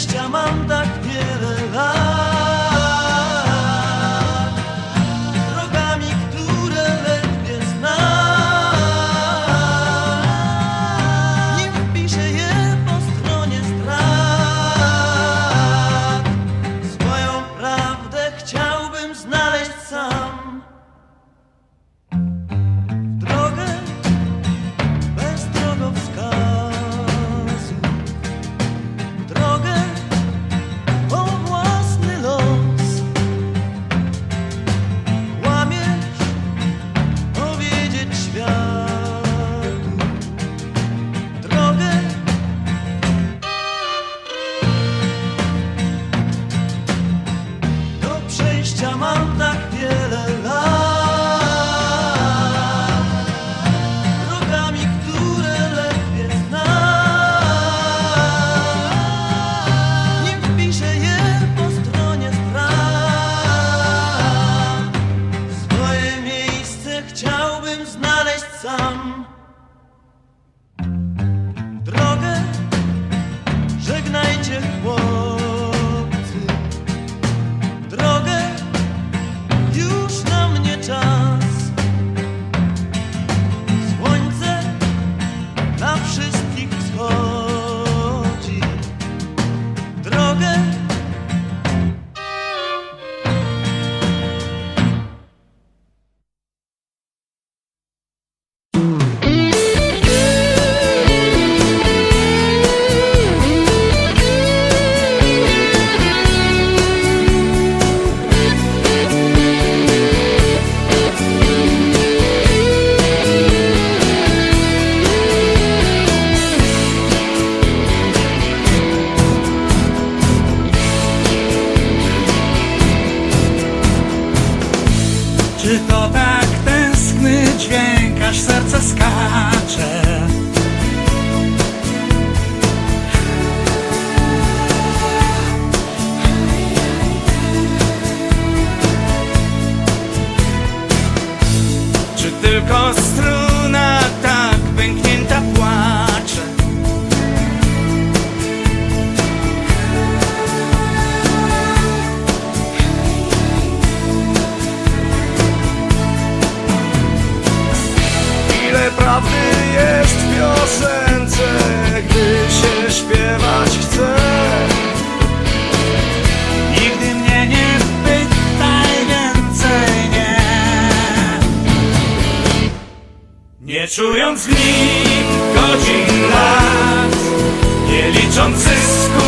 szczęścia mam tak wiele some Nie czując dni, godzin, lat Nie licząc zysku